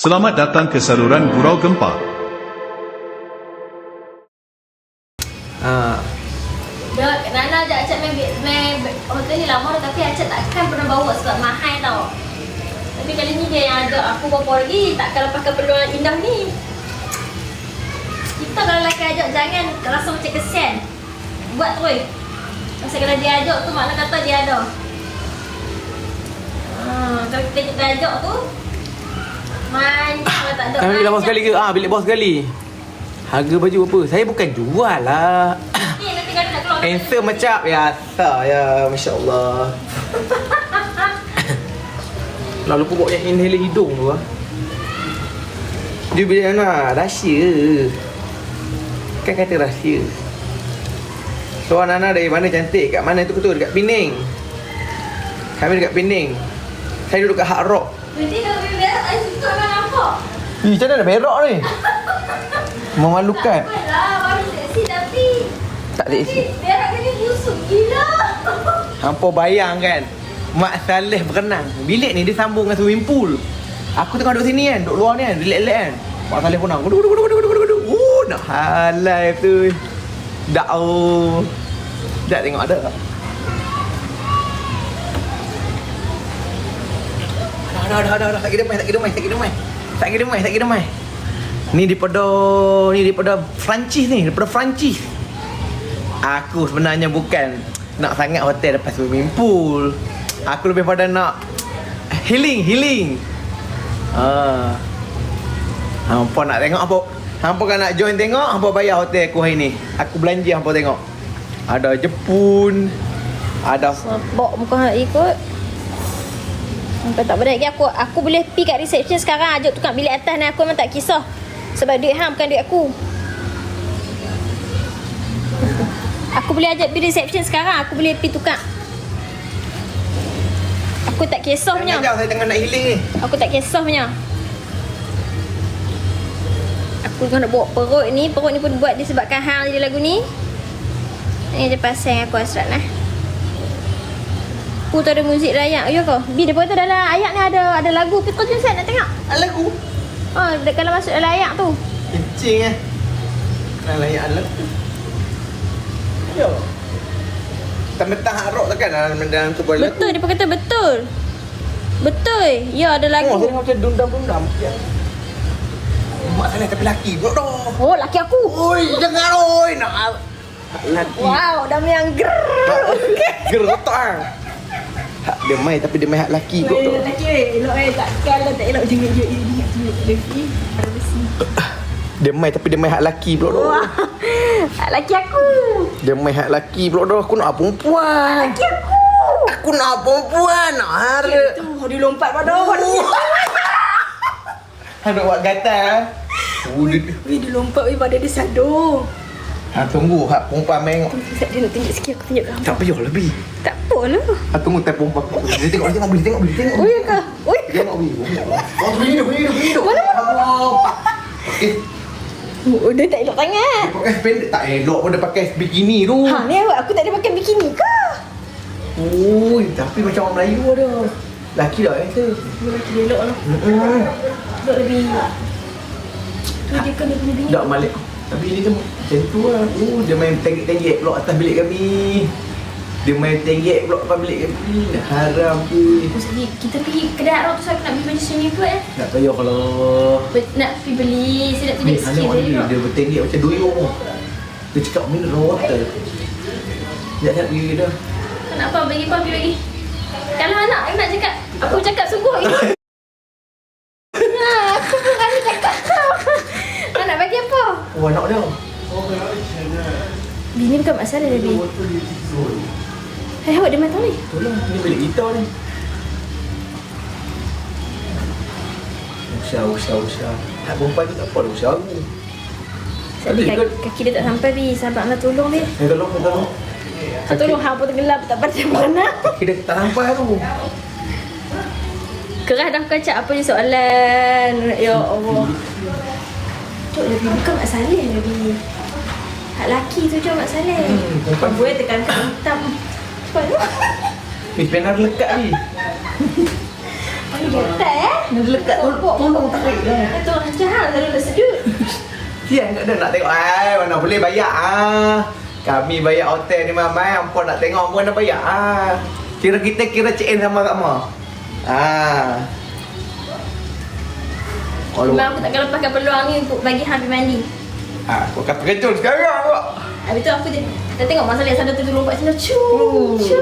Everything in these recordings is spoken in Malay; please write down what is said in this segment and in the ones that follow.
Selamat datang ke saluran Gurau Gempa. Ha. Dok, Nana ajak Acap main, main hotel ni lama dah tapi Acap takkan pernah bawa sebab mahal tau. Tapi kali ni dia yang ada aku berapa lagi takkan lepaskan peluang indah ni. Kita kalau lelaki ajak jangan rasa macam kesian. Buat terus. Pasal kalau dia ajak tu makna kata dia ada. Ha, kalau kita kita ajak tu Mancing kalau tak ada Kami bos sekali ke? Ah, bilik bos sekali. Harga baju apa? Saya bukan jual lah. Ni nanti kalau nak keluar Answer macam biasa ya, masya-Allah. Lah lupa bawa yang inhaler hidung tu ah. Dia bilang mana? Rahsia. Kan kata rahsia. So Nana dari mana cantik? Kat mana tu betul? Dekat Pening. Kami dekat Pening. Saya duduk kat Hard Rock. Nanti kalau Ih, macam mana berak ni? Memalukan. Apalah, baru seksi tapi Tak ada Tapi berak ni busuk gila Hampa bayang kan? Mak Saleh berenang. Bilik ni dia sambung dengan swimming pool. Aku tengah duduk sini kan Duduk luar ni kan Relax-relax kan. Mak Saleh pun nak Gudu gudu gudu gudu gudu. Gudu Uh, nak halai tu. Dak oh. Dak tengok ada dah dah dah dah Tak kira mai tak kira mai tak kira mai Tak kira mai tak kira mai Ni daripada Ni daripada Francis ni Daripada Francis Aku sebenarnya bukan nak sangat hotel lepas swimming pool. Aku lebih pada nak healing, healing. Ah. Hampa nak tengok apa? Hampa kan nak join tengok, hampa bayar hotel aku hari ni. Aku belanja hampa tengok. Ada Jepun, ada Bawa muka nak ikut Sampai tak berat lagi aku Aku boleh pergi kat reception sekarang Ajak tukar bilik atas ni Aku memang tak kisah. Sebab duit ham bukan duit aku. Aku boleh ajak pergi reception sekarang Aku boleh pergi tukar Aku tak kisah punya saya tengah nak healing ni. Aku tak kisah punya Aku tengah nak bawa perut ni Perut ni pun buat disebabkan hang je lagu ni. Ni je pasang aku asrat lah Aku tu ada muzik layak Ya kau? Bi dia kata dalam ayat ni ada ada lagu Kita jom set nak tengok Lagu. Oh, dia kalau masuk dalam ayat tu Kencing eh. Nak layak lagu. Yo. Hard rock takkan dalam dalam tu boleh Betul, pun kata betul Betul Ya ada Oh, lagu tengok macam dundam-dundam. Ya. Mak Saleh tapi laki pula dah. Oh, laki aku Oi, jangan oi. Nak laki. Wow, dah yang grrrr Gerotak ah. Hak dia mai tapi dia mai hak laki kot tu. Lelaki weh, elok eh tak kalau tak elok jangan je ini ingat tu lelaki. Dia mai tapi dia mai hak laki pula tu. Wah. Lelaki aku. Dia mai hak laki pula tu. Aku nak perempuan. Lelaki aku. Aku nak perempuan. Nak hara. Tu, dia lompat pada orang. Nak buat gatal. Oh, dia, Weh, dia lompat weh pada dia sadar. Ha, tunggu hak perempuan main. Sekejap dia nak tunjuk sikit aku tunjuk gambar. Tak payah lebih. Tak apalah. Ha, tunggu tak perempuan. Dia tengok, dia tengok, boleh tengok, boleh tengok. Oh ya ke? Oi. Tengok, boleh. Oh, boleh hidup, boleh hidup. Mana, Allah. Eh, Oh, dia tak elok sangat. dia pakai pendek. Tak elok pun dia pakai bikini tu. Ha, ni awak aku tak ada pakai bikini ke? Oi, tapi macam orang Melayu ada. Laki dah eh tu. Lelaki dia elok lah. Hmm. Elok lebih. Tu dia kena punya bini. Tak malik. Tapi dia tu macam tu lah. Oh, dia main tenggek-tenggek pula atas bilik kami. Dia main tenggek pula atas bilik kami. Nak haram. Aku sedih. Kita pergi kedai Arab tu saya nak beli baju swimming pool eh. Tak payah kalau... Be- nak pergi beli. Saya nak tunjuk sikit dia. Dia bertenggek macam duyung. Dia cakap mineral water. Sekejap nak pergi dah. Nak apa? Bagi apa? Bagi bagi. Kalau anak nak cakap, aku cakap sungguh ini. Nah, aku bukan cakap tau. Nak bagi apa? Oh, anak dia. Bini bukan masalah dia, Bini. Hai, awak dia matang ni. Tolong, ni bilik kita ni. Usah, usah, usah. Hak perempuan tu tak apa usah aku. Tadi kaki, kaki dia tak sampai, Bi. Sabar lah tolong dia. Eh, tolong, tolong. Tolong hang pun tenggelam tak pada mana. Kaki dia tak sampai tu. Kerah dah kacak apa ni soalan. Ya Allah. Cuk, lebih bukan Mak Saleh lebih. Hak laki tu je Mak Saleh. Hmm, perempuan. Perempuan tekan kat hitam. Cepat tu. Eh, penar lekat ni. Oh, ni getar eh. Dia lekat tolong, tolong tarik lah. Itu macam hal selalu dah sedut. Kat dia nak tengok. Ai, mana boleh bayar ah. Kami bayar hotel ni mamai, ampun nak tengok ampun nak bayar ah. Kira kita kira check in sama-sama. Ah. Memang aku takkan lepaskan peluang ni untuk bagi Han pergi mandi. ah, kau kata kejut sekarang kau. Habis tu aku dia, kita tengok masa dia sana tu dia lompat sana. Cu, Oh. cu.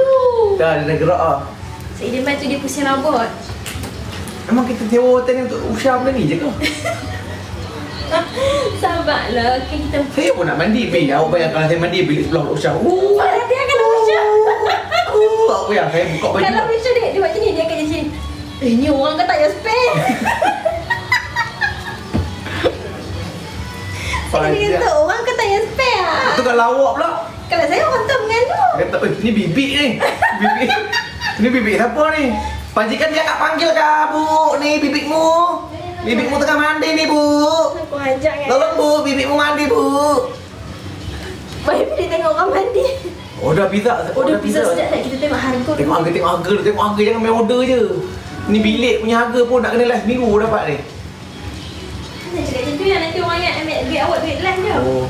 Dah dia dah gerak ah. Seideman tu dia pusing rabot. Memang kita sewa hotel ni untuk Usha benda ni je kau. Sabarlah. Okay, kita... Saya pun nak mandi, Bi. Awak bayang kalau saya mandi bilik sebelah Usha. Uh, Mana dia akan pusing. uh, awak bayang saya buka baju. Kalau Risha dia, dia buat macam ni, dia akan jadi sini. Eh, ni orang tak payah spare? Saya Panjang. kata, orang tak payah spare ah? Tu kan lawak pula. Kalau saya orang tu mengandung. Dia kata, eh, ni bibik ni. Bibik. ni bibik siapa ni? Pajikan dia nak panggil ke, Bu? Ni bibikmu. Bibikmu tengah mandi ni, Bu. Aku ajak kan. Tolong, Bu. Bibikmu mandi, Bu. Baik dia tengok orang mandi. Order pizza. Oh, dia pizza sekejap tak? Kita tengok harga Tengok harga, tengok harga. Tengok harga, jangan main order je. Ni bilik punya harga pun nak kena last minggu dapat ni. Yang nanti orang yang ambil duit awak duit last je. Oh.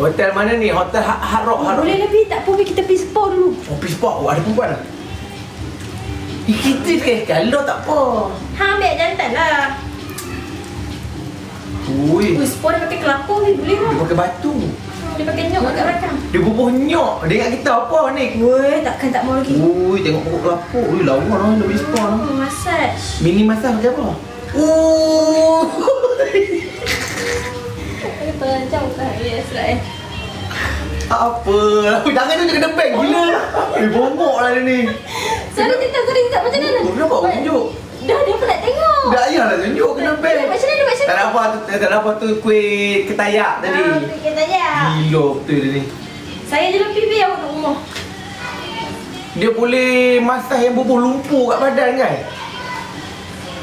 Hotel mana ni? Hotel Hard, Rock, Hard Rock. Boleh lebih tak apa kita pergi spa dulu. Oh, pergi sport. Oh, ada perempuan lah. Eh, kita sekali kalau tak apa. Ha ambil jantan lah. Ui, Ui, spa dia pakai kelapa ni boleh dia tak? pakai batu. Dia pakai nyok kat belakang. Dia bubuh nyok. Dia ingat kita apa ni? Woi, takkan tak mau lagi. Ui, tengok pokok kelapa. Ui, lawa lah. Lebih sport lah. Oh, massage. Mini masak macam apa? Uh. Dia terancam kan. Yes, lah eh. apa tangan tu kena bang. Gila. Eh, bongok lah dia ni. Sorry, Tita. Sorry, Tita. Macam mana? Kenapa awak tunjuk? Dah, dia pun nak tengok. Dah ayah lah tunjuk kena bang. Macam mana, macam Tak mana? ada apa tu, tak apa tu kuih ketayak tadi. Ah, fikir saja. Gila betul dia ni. Saya je lebih biar awak rumah. Dia boleh masak yang bubuh lumpur kat badan kan?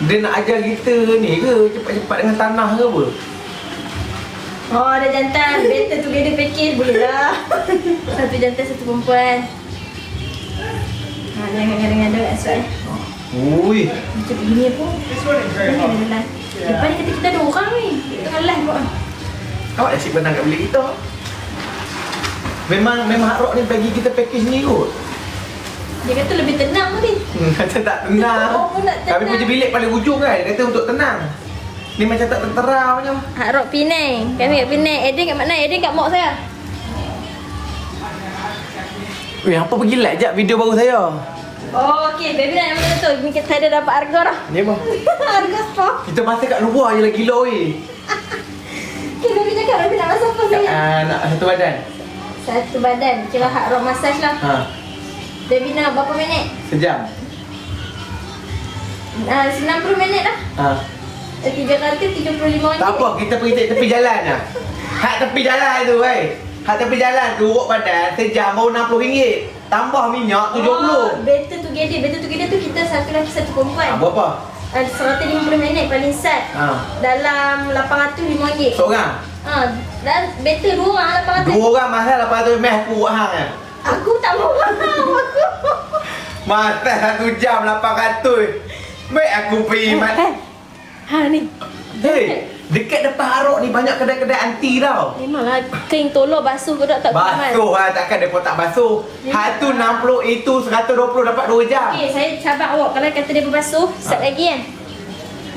Dia nak ajar kita ni ke cepat-cepat dengan tanah ke apa? Oh, ada jantan. Better together package. Boleh lah. satu jantan, satu perempuan. Ha, jangan ngada-ngada kat suat eh. Ui, Macam begini pun. Ngada-ngada. Depan dia kata kita ada orang ni. Kita tengah live buat. awak dah simpan kat bilik kita. Memang memang Hard Rock ni bagi kita package ni kot. Dia kata lebih tenang tadi. Hmm, macam tak tenang. Oh, pun nak Kami tenang. punya bilik paling ujung kan. Dia kata untuk tenang. Ni macam tak tertera macam. Hak Rock Penang. Kami kat Penang. Eden kat mana? Eden kat mak saya. Weh, apa pergi like jap video baru saya? Oh, okey. Baby nak yang tu? Ni kita ada dapat harga dah. Ni apa? harga spa. Kita masa kat luar je lah gila weh. Okay, baby cakap baby nak masak apa saya? Ah, nak satu badan. Satu badan. Kira hak Rock massage lah. Ha, Baby nak berapa minit? sejam. Ah, 90 minit lah. Ha. Eh, Tiga kali tu 75 ringgit. Tak apa, kita pergi tepi jalan lah. Hak tepi jalan tu, weh. Hak tepi jalan tu, urut badan, sejam baru RM60. Tambah minyak Oh, RM70. better together. Better together tu kita satu lelaki satu perempuan. Ha, berapa? Ah, 150 minit paling sat. Ha. Dalam RM805. Seorang? Ha, dan better dua orang RM800. Dua orang lepas tu meh aku buat hang kan? Aku tak mau mahal aku. Masa satu jam RM800. Meh aku pergi mat. Eh, Ha ni. Hei, dekat depan Harok ni banyak kedai-kedai anti tau. Memanglah kering tolong basuh ke tak tak Basuh lah, takkan pun tak basuh. Hak tu 60, itu 120 dapat 2 jam. Okey, saya cabar awak kalau kata dia berbasuh, set Ha. lagi kan.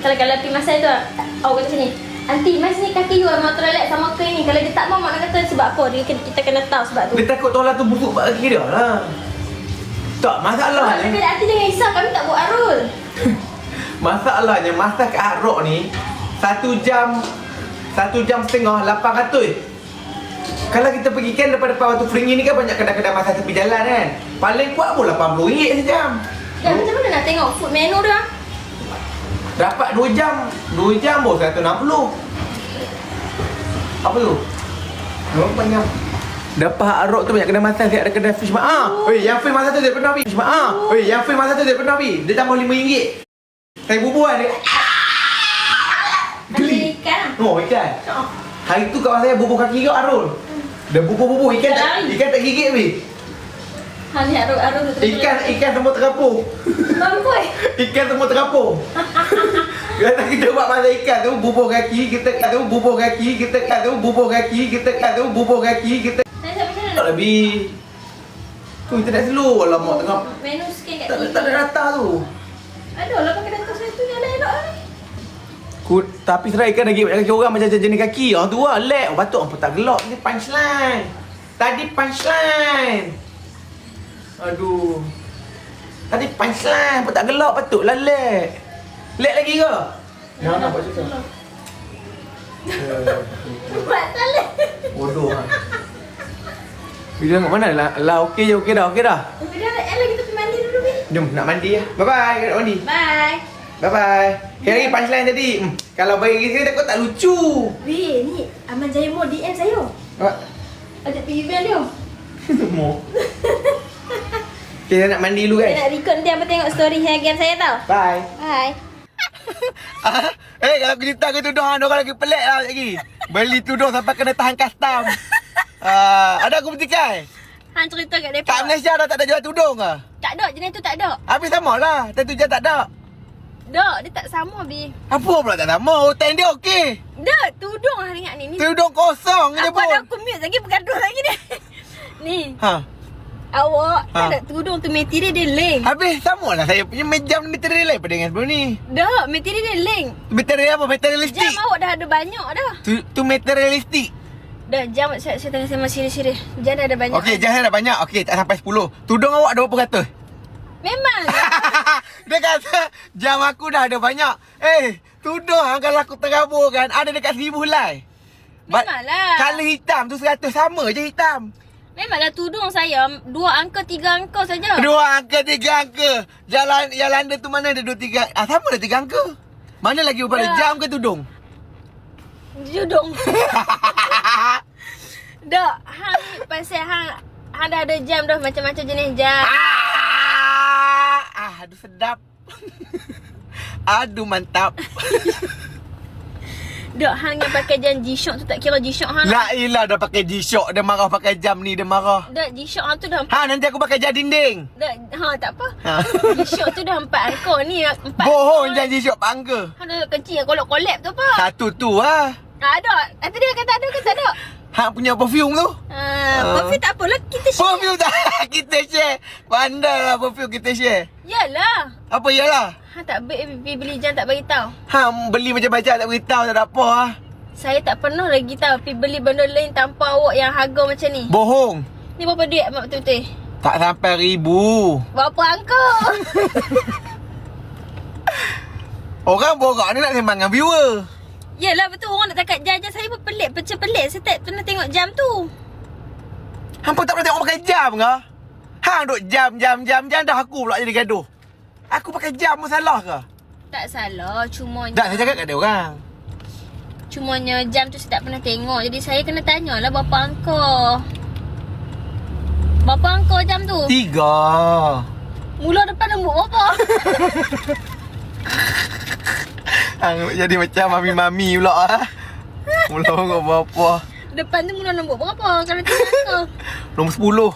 Kalau kalau pergi masai tu, awak kata macam ni. Aunty, mas ni kaki you mau toilet sama kering ni. Kalau dia tak mau, makna kata sebab apa? Dia, kena- kita kena tahu sebab tu. Dia takut tolak tu busuk kat kaki dia lah. Tak, Awak masalahnya. cakap aunty jangan risau, kami tak buat arul. Masalahnya masa kat Hard Rock ni Satu jam Satu jam setengah 800 Kalau kita pergi kan depan-depan Batu Fringi ni kan banyak kedai-kedai masa tepi jalan kan. Paling kuat pun RM80 sejam. Dan macam mana nak tengok food menu dia? Dapat 2 jam 2 jam pun 160 Apa tu? Berapa banyak? Dapat Hard Rock tu banyak kedai masak Siap ada kedai fish mak Ah, Weh, yang fish masak tu dia pernah pergi Fish mak Ah, Weh, yang fish masak tu dia pernah pergi Dia tambah RM5 Saya bubuhan dia Ada ikan lah. Oh, ikan Oh. Hari tu kawan saya bubuh kaki kau Arul. Dia bubuh-bubuh ikan tak, Lari. ikan tak gigit weh. Ha ni arul-arul tu. Ikan ikan semua terapung. Mampui. Ikan semua terapung. Kata kita buat malaikat tu bubuh kaki, kita kat tu bubuh kaki, kita kat tu bubuh kaki, kita kat tu bubuh kaki, kita Saya tak tak lebih. Tu internet slow alamak tengah Menu scan kat tak, tak ada data tu. Ada lah pakai data saya tu yang elok ni. Ku, tapi serai kan lagi kaki orang macam jenis kaki. Orang tu lah lag. Oh, patut orang pun tak gelak. Ni punchline. Tadi punchline. Aduh. Tadi punchline pun tak gelak patutlah lag. Lag lagi ke? Ya, nak buat cerita. Buat salah. Bodoh lah. Bila tengok mana lah, lah okey je, okey dah, okey dah. Tapi dah nak lagi kita pergi mandi dulu ni. Jom nak mandi ya. Bye bye, nak mandi. Bye. Bye bye. Yang lagi punchline tadi. Hmm, kalau bagi kita takut tak lucu. Weh, ni Aman Jaya Mo DM saya. Apa? Ajak pergi event dia. Mo. Kita nak mandi dulu guys. nak record nanti apa tengok story Instagram saya tau. Bye. Bye. Ah, eh kalau aku cerita ke tudung hang orang lagi pelik lah lagi. Beli tudung sampai kena tahan custom. Ah, ada aku bertikai. Han cerita kat depa. Kat Malaysia dah tak ada jual tudung ke? Tak ada jenis tu tak ada. Habis sama lah. Tentu je tak ada. Dak, dia tak sama bi. Apa pula tak sama? Hotel dia okey. Dak, tudung hang ingat ni. Ni Tudung kosong ada pun. aku mute lagi bergaduh lagi ni. ni, Ha. awak Ha. tak tudung tu material dia link. Habis sama lah saya punya meja material lain pada dengan sebelum ni. Dak, material dia link. Material apa? Materialistik. Jam awak dah ada banyak dah. Tu, tu materialistik. Dah jam saya, saya tengah sembang siri-siri. Dah ada banyak. Okey, jahat dah banyak. Okey, tak sampai 10. Tudung awak ada berapa ratus? Memang. Dia kata jam aku dah ada banyak. Eh, tudung hang kalau aku terabur kan ada dekat seribu helai. But Memanglah. Color hitam tu seratus sama je hitam. Memanglah tudung saya dua angka tiga angka saja. Dua angka, tiga angka. Jalan yang London tu mana ada dua tiga. Ah sama dah tiga angka. Mana lagi Ya. jam ke tudung? Tudung. Dak, hang pasal hang hang dah ada jam dah macam-macam jenis jam. ah, ah, aduh sedap. aduh mantap. Dak, hang yang pakai jam G-Shock tu tak kira G-Shock hang. La ilah dah pakai G-Shock. Dia marah pakai jam ni. Dia marah. Dak, G-Shock hang tu dah Ha, nanti aku pakai jam dinding. Dak, ha tak apa. Ha. G-Shock tu dah empat angka ni. Empat Bohong janji G-Shock pangga. Hang dah kencing yang kolak-kolak tu apa? Satu tu lah. Ha, ada. Ah, tadi dia kata ada ke tak ada? Hang punya perfume tu. Ha, Ah. perfume tak apalah kita share. Perfume tak kita share. Pandai lah perfume kita share. Yalah. Apa iyalah? Hang tak be- pergi beli jam tak bagi tahu. Hang beli macam-macam tak beritahu tak ada apa lah. Saya tak pernah lagi tahu pergi beli benda lain tanpa awak yang harga macam ni. Bohong. Ni berapa duit mak betul-betul? Tak sampai ribu. Berapa angka? Orang borak ni nak sembang dengan viewer. Yalah betul orang nak cakap jam-jam saya pun pelik Macam pelik Saya tak pernah tengok jam tu Hang pun tak pernah tengok pakai jam ke? Hang duk jam, jam, jam, jam dah aku pula jadi gaduh. Aku pakai jam pun salah ke? Tak salah Cumanya Tak, saya cakap kat dia orang. Cumanya jam tu saya tak pernah tengok Jadi saya kena tanyalah berapa angka Berapa angka jam tu? Tiga. Mula depan nombor berapa? Hang jadi macam mami-mami pula ah. Mula kau berapa? depan tu mula nombor berapa? Kalau tiga angka Nombor sepuluh.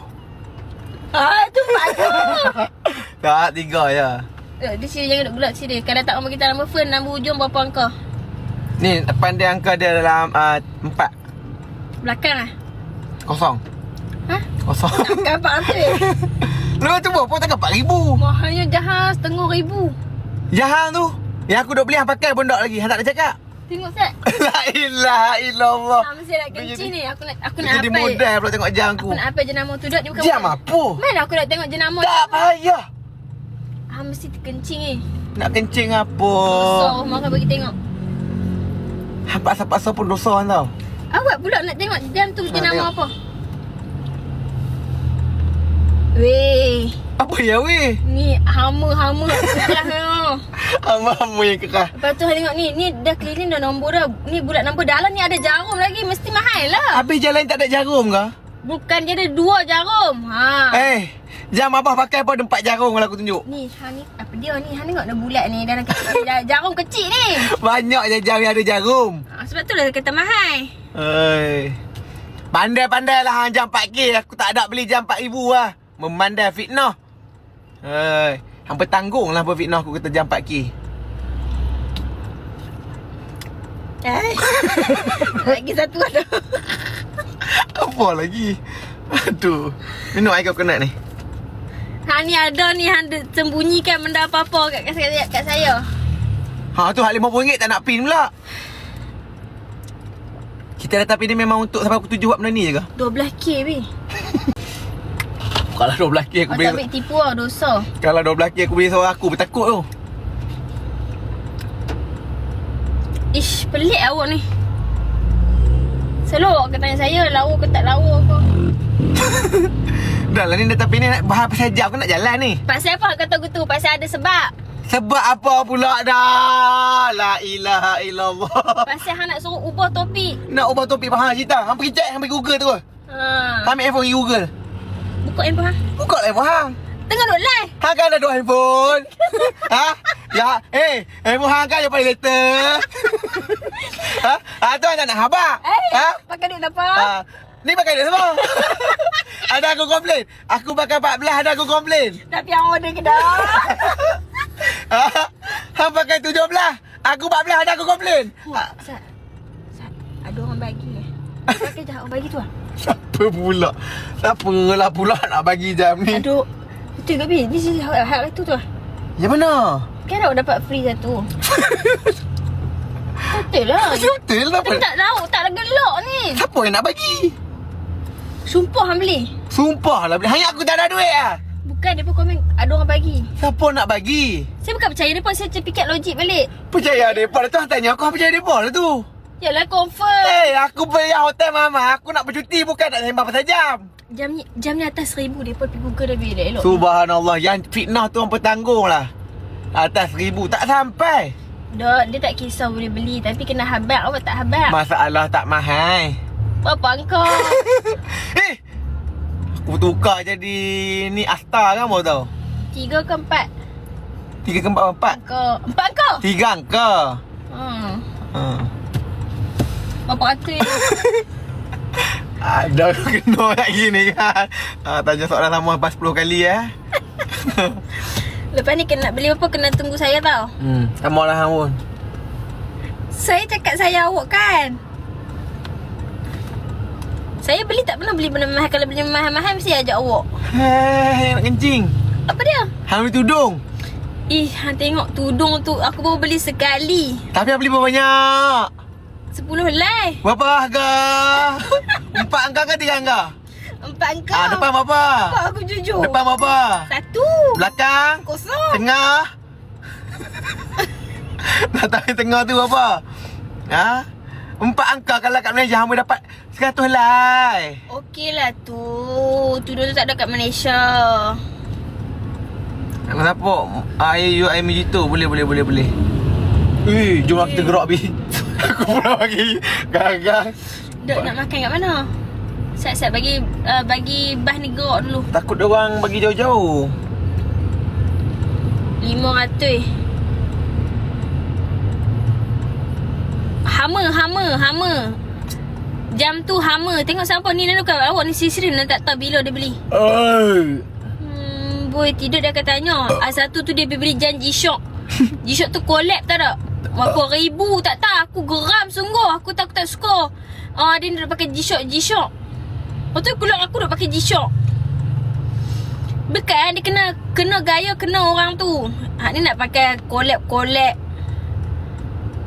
Ah, tu pada Tak, tiga ya. Eh, Di sini jangan duduk bulat sini Kalau tak bagi kita nombor phone Nombor hujung berapa angka? Ni depan dia angka dia dalam uh, empat. Belakang lah Kosong. Hah? Kosong. Kapak tu eh Lu tu berapa tak empat ribu. Mahalnya jahat setengah ribu Jahang tu. Yang aku duk beli hang pakai pun tak lagi. Hang tak ada cakap. Tengok Sat La ilaha illallah. Ah, mesti nak Dia kencing jadi- ni Aku nak aku nak jadi apa modal pula tengok jam aku. Aku nak apa jenama tu Dok ni bukan Jam apa? Mana aku nak tengok jenama Tak payah. Ah mesti terkencing ni Nak kencing apa? Dosa rumah kau bagi tengok Hang pasal-pasal pun dosa hang tau. Awak pula nak tengok jam tu jenama apa Weh Apa ya weh? Ni hama-hama Kerah ni Ama-ama yang kerah. Lepas tu tengok ni Ni dah cleaning dah nombor dah Ni bulat nombor dalam ni ada jarum lagi Mesti mahal lah Habis jalan tak ada jarum ke? Bukan dia ada dua jarum Ha Eh, jam abah pakai pun ada empat jarum kalau aku tunjuk. Ni ha ni apa dia ni? Ha tengok dah bulat ni dalam kecil dah jarum kecil ni. Banyak je jam yang ada jarum. Ha, sebab tu lah kata mahal. Hei. Pandai-pandai lah hang jam 4K. Aku tak ada beli jam 4000 lah. Memandai fitnah. Hei. Hang bertanggung lah berfitnah aku kata jam 4K. Eh. Lagi satu ada. Apa lagi? Aduh. Minum air kau kena ni. Ha ni ada ni hang sembunyikan benda apa-apa kat, kat, kat, kat saya. Ha tu hak RM50 tak nak pin pula. Kita datang pin ni memang untuk sampai pukul 7 buat benda ni je ke? 12k bi. Kalau 12k aku Kau tak ambil tipu lah dosa. Kalau 12k aku beli seorang aku bertakut tu. Ish, pelik awak ni. Selalu awak akan tanya saya lawa ke tak lawa ke. Dah lah ni datang pin ni nak bahas pasal jam aku nak jalan ni. Pasal apa kata gitu? Pasal ada sebab. Sebab apa pula dah? La ilaha illallah. Pasal hang nak suruh ubah topik. Nak ubah topik faham cerita. Hang pergi check, hang pergi Google tu. Ha. Hang ambil handphone pergi Google. Buka handphone hang. Buka lah handphone hang. Tengah duk live. Hang kan ada dua handphone. ha? Ya, eh, handphone hang kan yang paling later. ha? Ha, tu hang tak nak habak. Eh, Ha? pakai duit apa? Ha? Ni pakai duit semua. ada aku komplain. Aku pakai 14, ada aku komplain. Tapi yang order ke dah? Ha? Hang pakai 17. Aku 14, ada aku komplain. Ha? Sat. Sat. Ada orang bagi eh. Pakai dah orang bagi tu ah. Siapa pula? Siapa lah pula nak bagi jam ni? Aduh. Betul ke Bi? Ni sini hak hak tu tu ah. Yang mana? Kan awak dapat free satu. Betul lah. Betul lah. Tapi tak tahu, tak ada gelak ni. Siapa yang nak bagi? Sumpah hang beli. Sumpah lah. Hanya aku tak ada duit lah. Bukan dia pun komen ada orang bagi. Siapa nak bagi? Saya bukan percaya dia pun saya cerpikat logik balik. Percaya mereka lah tu. Hang tanya aku, percaya mereka lah tu. Yalah confirm. Eh, aku pergi hotel mama. Aku nak bercuti bukan nak sembang pasal jam. Jam ni jam ni atas seribu dia pun pergi Google dah elok. Subhanallah. Yang fitnah tu orang bertanggung lah. Atas ribu. Tak sampai. Dok, dia tak kisah boleh beli tapi kena habak awak tak habak. Masalah tak mahal. Apa kau? Eh. Aku tukar jadi ni Asta kan baru tahu. Tiga ke empat? Tiga ke empat empat. Kau empat kau? Tiga angka. Hmm. Hmm. Berapa ratus ni? Ada kena lagi ni kan. Ah, tanya soalan sama lepas 10 kali eh. Lepas ni kena beli apa kena tunggu saya tau. Hmm, sama lah hang pun. Saya cakap saya awak kan. Saya beli tak pernah beli benda mahal. Kalau beli mahal-mahal mesti ajak awak. Hei, nak kencing. Apa dia? Hang beli tudung. Ih, hang tengok tudung tu aku baru beli sekali. Tapi hang beli banyak? Sepuluh lai. Berapa harga? Empat angka ke tiga angka? Empat engkau. Ah, depan berapa? Apa aku jujur? Depan berapa? Satu. Belakang? Kosong. Tengah? Datang tengah tu apa? Ha? Empat angka kalau kat Malaysia boleh dapat 100 lai. Okey lah tu. Tu tak ada kat Malaysia. Nak siapa? Ayu IMG tu boleh boleh boleh boleh. Eh, jom lah kita gerak bi. Aku pula bagi gagal. Dok nak makan kat mana? Siap-siap bagi uh, bagi bah ni gerak dulu. Takut dia orang bagi jauh-jauh. Lima ratus. Hama, hama, hama. Jam tu hama. Tengok siapa ni nak bukan awak ni sisirin nak tak tahu bila dia beli. Oi. Hmm, boy tidur dia akan tanya. Ah, satu tu dia pergi beli janji G-Shock. G-Shock tu collab tak tak? Berapa ribu tak tahu. Aku geram sungguh. Aku tak aku tak suka. Ah, dia nak pakai G-Shock, G-Shock. Lepas tu keluar aku nak pakai G-Shock. Bukan dia kena kena gaya kena orang tu. Hak ni nak pakai collab-collab.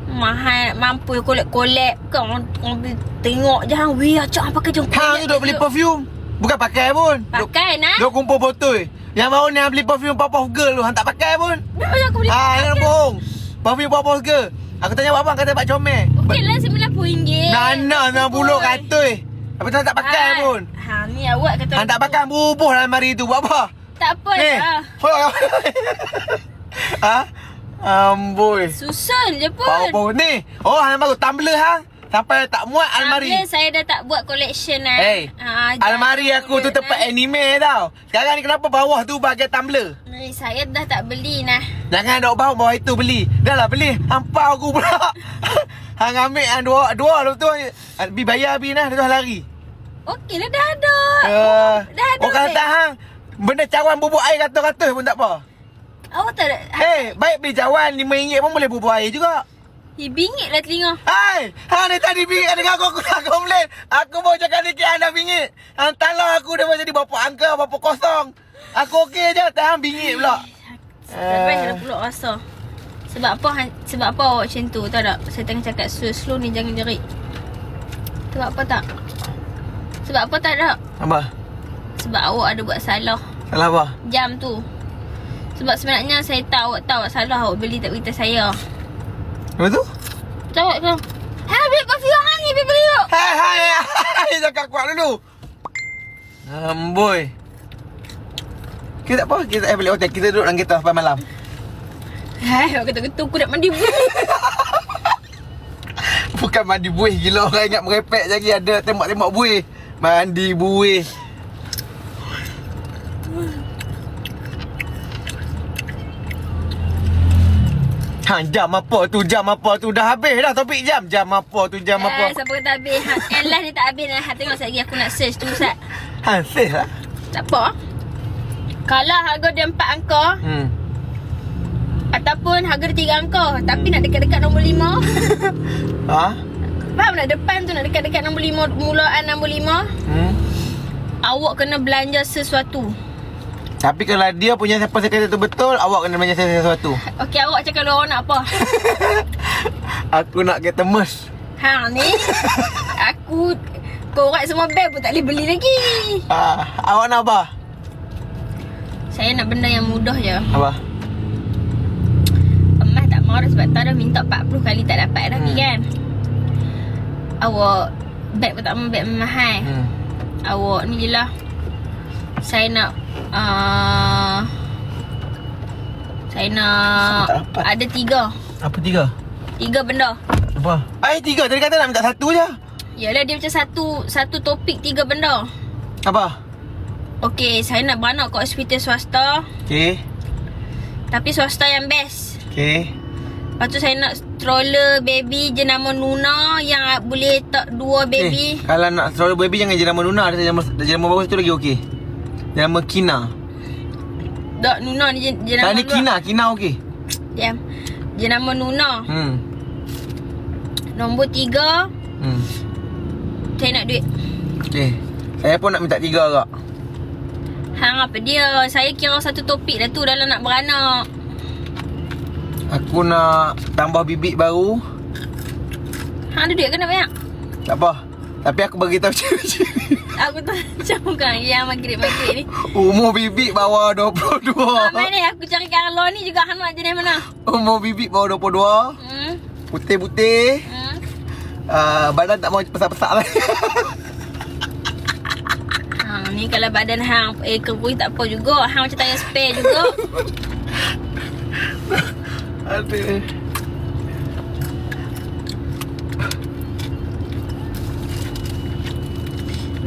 Mahal mampu collab-collab kan orang, orang tengok je hang weh acak hang pakai jong Hang tu duk beli perfume. Bukan pakai pun. Duk, Pakai nah. duk kumpul botol. Yang baru ni beli perfume Pop-Off Girl tu. Hang tak pakai pun. Memang aku beli. Ah, jangan bohong. Perfume Pop-Off Girl. Aku tanya abang kata Pak Comel. Okey lah RM90. Nana 90 ratus. Tapi tu hang tak pakai Ah, pun. Ha ni awak kata. Hang tak pakai bubuh dalam lemari tu. Buat apa? Tak apa Ni. lah. Ha? Amboi. Susun je pun. Power-power ni. Oh, hang baru tumbler hang. Sampai tak muat almari. Almari. saya dah tak buat collection lah. Hey, Ha, almari aku tu tempat anime tau. Sekarang ni kenapa bawah tu bahagian tumbler? Ni saya dah tak beli nah. Jangan dok bawah bawah itu beli. Dah lah beli. Hampar aku pula. hang ambil hang dua dua lepas tu bi bayar bi nah dah lari. Okey lah dah ada. Uh, dah ada. Oh kata hang benda cawan bubuk air ratus-ratus pun tak apa. Awak tak ada. Eh, hey, baik beli cawan RM5 pun boleh bubuk air juga. Eh, bingit lah telinga. Hai, hang ni tadi bingit dengan aku, aku tak komplain. Aku baru cakap sikit hang dah bingit. Hang talang aku dah jadi bapa angka, bapa kosong. Aku okey je, tak hang bingit pula. Sampai dah pulak rasa. Sebab apa han- sebab apa awak macam tu tahu tak? Saya tengah cakap slow slow ni jangan jerit. Sebab apa tak? Sebab apa tak tak? Apa? Sebab awak ada buat salah Salah apa? jam tu. Sebab sebenarnya saya tahu awak tahu awak salah awak beli tak beritahu saya. Apa tu? Tahu awak ke? Ha, beli perfume hang ni beli beli. Hai, hai, hai. Cakap kuat dulu. Amboi. Kita tak apa, kita tak balik hotel. Kita duduk dalam kereta sampai malam. Hai, awak kata ketuk aku nak mandi bulu. Bukan mandi buih Gila orang ingat merepek lagi Ada tembak-tembak buih Mandi buih Hang jam apa tu Jam apa tu Dah habis dah topik jam Jam apa tu Jam Eh, apa siapa kata habis? Ha, eh, last ni tak habis dah. Ha, tengok sekejap lagi aku nak search tunggu sat. Hang sih lah Tak apa. Kalau harga dia empat angka hmm. ataupun harga dia tiga angka tapi nak dekat-dekat nombor lima. Ha? Faham tak depan tu nak dekat-dekat nombor lima mulaan nombor lima Hmm. awak kena belanja sesuatu. Tapi kalau dia punya siapa saya kata tu betul Awak kena belanja saya sesuatu Okey awak cakap dulu awak nak apa? Aku nak kereta Merc ha ni aku korek semua beg pun tak boleh beli lagi. ah, Awak nak apa? Saya nak benda yang mudah je. Apa? Emas tak marah sebab tak dah minta 40 kali tak dapat lagi Hmm. kan. Awak beg pertama beg mahal. Hmm. Awak ni je lah Saya nak uh, Saya nak. Ada tiga. Apa tiga? Tiga benda. Apa? Eh tiga. Tadi kata nak minta satu je. Yalah dia macam satu Satu topik tiga benda. Apa? Okey saya nak beranak kat hospital swasta. Okay Tapi swasta yang best. Okay Lepas tu saya nak stroller baby jenama Nuna Yang boleh tak dua baby. Eh, Kalau nak stroller baby Jangan jenama Nuna. Ada jenama, jenama bagus tu lagi okey Jenama Kina. Tak Nuna ni jen- Tak jenama ni Kina Kina okey. Diam Jenama Nuna. Hmm. Nombor tiga. Hmm. Saya nak duit. Okay Saya pun nak minta tiga agak. Hang apa dia? Saya kira satu topik dah tu dalam nak beranak. Aku nak tambah bibik baru. Hang ada duit ke nak banyak? Tak apa Tapi aku bagi tahu ciri-ciri Aku tak macam bukan yang maghrib-maghrib ni. Umur bibik bawah 22 Ha, mana aku cari Carlo ni juga hang nak jenis mana? Umur bibik bawah 22 Hmm. Putih-putih Hmm. uh, Badan tak mau besar-besar lah Hang ni kalau badan hang eh kerui tak apa juga. Hang macam tayar spare juga. Aduh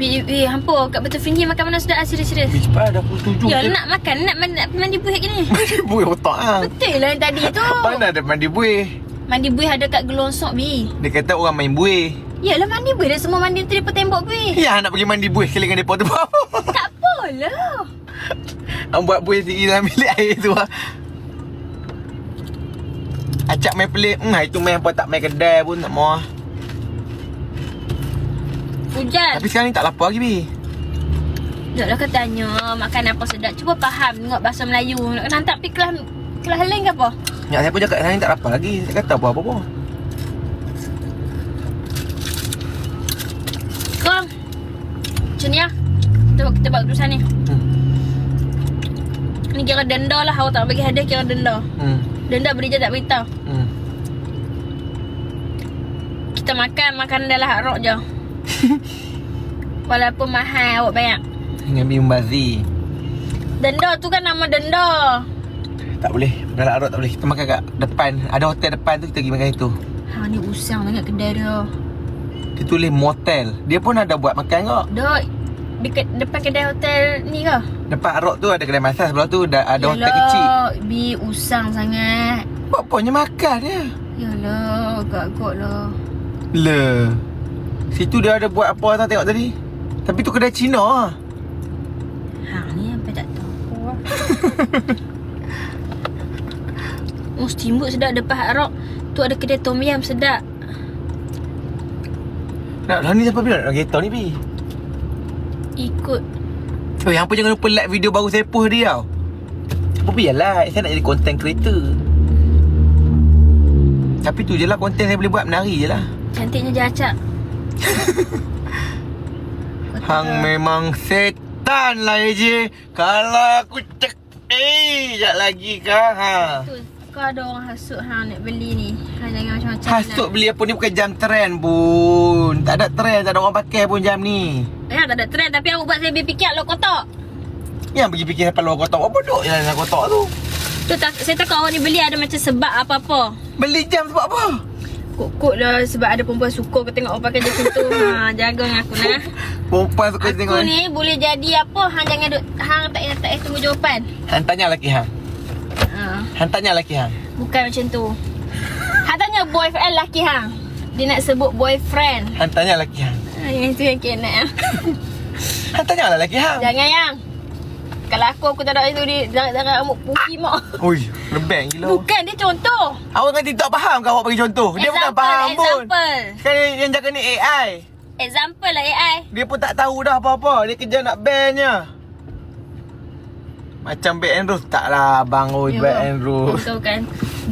Weh, weh, hampa kat betul Finji makan mana sudah ah, serius-serius. Habis cepat dah pukul 7 Ya, nak makan, nak, nak, nak mandi buih gini. Mandi buih otak lah Betul lah yang tadi tu. Mana ada mandi buih Mandi buih ada kat gelosok, Bi. Dia kata orang main buih Yalah mandi buih dah semua mandi tu depan tembok, Bi. Ya nak pergi mandi buih sekali dengan mereka tu tak apalah. Orang buat buih sendiri dalam bilik air tu lah Acak main pelik Hmm itu main apa tak main kedai pun tak mau lah. Hujan. Tapi sekarang ni tak lapar lagi Bi Dok lah katanya makan apa sedap. Cuba faham tengok bahasa Melayu. Nak kena hantar pergi kelas kelas lain ke apa? Ya saya pun cakap sekarang ni tak lapar lagi Saya kata apa-apa pun Kong. Macam ni lah. Kita, kita buat keputusan ni. Hmm. Ni kira denda lah. Awak tak bagi hadiah kira denda. Hmm Denda beri je tak beritahu. Hmm Kita makan makanan dalam hak rock je. Walaupun mahal awak bayar. Dengan Bi Mbazi Denda tu kan nama denda. Tak boleh Dalam arut tak boleh Kita makan kat depan Ada hotel depan tu Kita pergi makan itu Ha ni usang sangat kedai dia. Dia tulis motel Dia pun ada buat makan kok Dok. Dekat depan kedai hotel ni ke? Depan arut tu ada kedai masak Sebelah tu ada hotel Yalah, kecil Bi usang sangat. Buat apanya makan dia Yalah, agak-agak lah. Situ dia ada buat apa tau tengok tadi Tapi tu kedai Cina lah Ha ni sampai tak tahu. oh steamboat sedap depan hard rock. Tu ada kedai tom yam sedap. Nak lah ni siapa bilang nak kereta ni Pi? Ikut. Oh, yang apa jangan lupa like video baru saya post dia tau. Apa Pi lah, saya nak jadi content creator. Tapi tu je lah konten saya boleh buat menari je lah. Cantiknya jacak. Hang memang setan lah AJ. Kalau aku cek eh sekejap lagi kah ha. Kau ada orang hasut hang nak beli ni. Hang jangan macam-macam. Hasut beli apa ni bukan jam trend pun. Tak ada trend, tak ada orang pakai pun jam ni. Ya, tak ada trend tapi aku buat saya fikir lo kotak. Yang pergi fikir sampai luar kotak. Apa duk dalam kotak tu? Tu tak, saya takut awak ni beli ada macam sebab apa-apa. Beli jam sebab apa? Kok-kok lah sebab ada perempuan suka aku tengok awak pakai macam tu. Ha, jaga dengan aku nah. Perempuan suka Aku tengok ni boleh jadi apa hang jangan duk hang tak payah tak tunggu jawapan. Han tanya lelaki hang. Ha, Han tanya lelaki hang. bukan macam tu. Hang tanya boyfriend laki hang. Dia nak sebut boyfriend. Han tanya lelaki hang. Ha, yang tu yang kena. ah. Han tanya lah lelaki hang. Jangan yang. Kalau aku aku tak ada itu di jangan jangan amuk puki mak. Ui, lebih gila. Bukan dia contoh. Awak kan tak faham kan awak bagi contoh. Dia bukan faham pun. example. Kan yang- yang jaga ni AI. Example lah AI. Dia pun tak tahu dah apa-apa. Dia kerja nak ban je. Macam back and roll tak lah abang oi Ya, back and roll. Kau kan.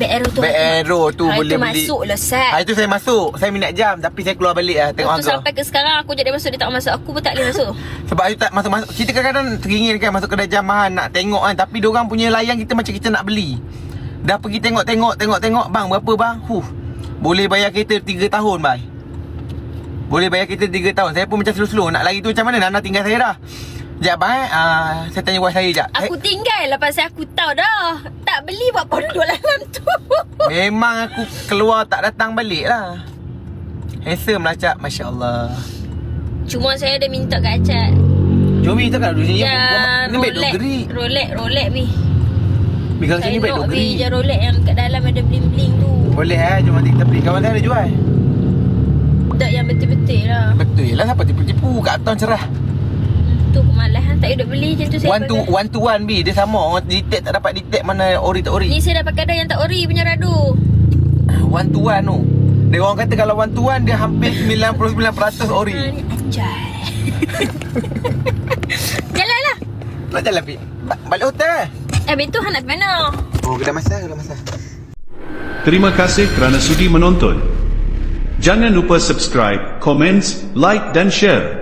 Arrow tu. Roll tu Ha, boleh itu beli. masuk lah. Ah itu saya masuk. Saya minat jam tapi saya keluar balik lah tengok Lepas tu harga. sampai ke sekarang aku jadi masuk dia tak masuk aku pun tak boleh masuk. Sebab itu tak masuk-masuk. Kita kadang-kadang teringin kan masuk kedai jam mahal nak tengok kan tapi dia orang punya layan kita macam kita nak beli. Dah pergi tengok-tengok tengok-tengok bang berapa bang? Huh. Boleh bayar kereta 3 tahun bye. Boleh bayar kereta 3 tahun. Saya pun macam slow-slow nak lari tu macam mana? Nana tinggal saya dah. Sekejap eh. Uh, saya tanya wife saya sekejap. Aku tinggal lepas saya aku tahu dah. Tak beli buat apa duduk dalam tu. Eh, memang aku keluar tak datang balik lah. Handsome lah Cak. Masya Allah. Cuma saya ada minta kat Acat. Jom kita duduk sini. Ya, Ini baik duk gerik. Rolex, Rolex bi. Bigang Saya sini baik gerik. je Rolex yang kat dalam ada bling-bling tu. Boleh eh. Jom nanti kita pergi. Kawan saya ada jual. Tak yang betul-betul lah. Betul lah siapa tipu-tipu kat atas cerah. Tu kemalahan tak duduk beli macam tu saya One to pakai. one to one bi dia sama orang detect tak dapat detect mana ori tak ori. Ni saya dah pakai dah yang tak ori punya radu. One to one tu. Dia orang kata kalau one to one dia hampir 99% Ha, ori. ni anjay. Jalan lah. Nak jalan pi. Ba- Balik hotel. Eh, betul Han nak pergi mana? Oh, kita masak, kita masak. Terima kasih kerana sudi menonton. Jangan lupa subscribe, komen, like dan share.